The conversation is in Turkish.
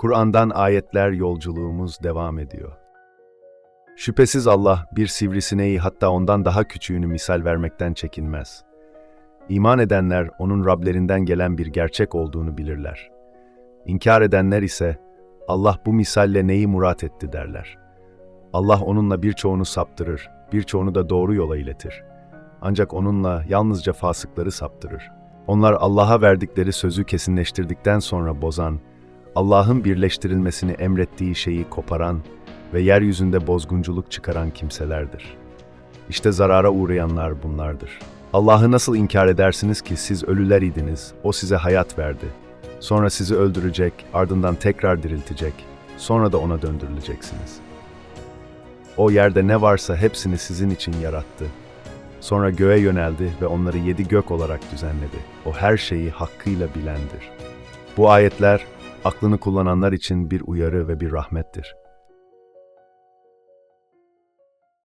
Kur'an'dan ayetler yolculuğumuz devam ediyor. Şüphesiz Allah bir sivrisineği hatta ondan daha küçüğünü misal vermekten çekinmez. İman edenler onun Rablerinden gelen bir gerçek olduğunu bilirler. İnkar edenler ise Allah bu misalle neyi murat etti derler. Allah onunla birçoğunu saptırır, birçoğunu da doğru yola iletir. Ancak onunla yalnızca fasıkları saptırır. Onlar Allah'a verdikleri sözü kesinleştirdikten sonra bozan, Allah'ın birleştirilmesini emrettiği şeyi koparan ve yeryüzünde bozgunculuk çıkaran kimselerdir. İşte zarara uğrayanlar bunlardır. Allah'ı nasıl inkar edersiniz ki siz ölüler idiniz, O size hayat verdi. Sonra sizi öldürecek, ardından tekrar diriltecek, sonra da ona döndürüleceksiniz. O yerde ne varsa hepsini sizin için yarattı. Sonra göğe yöneldi ve onları yedi gök olarak düzenledi. O her şeyi hakkıyla bilendir. Bu ayetler, aklını kullananlar için bir uyarı ve bir rahmettir.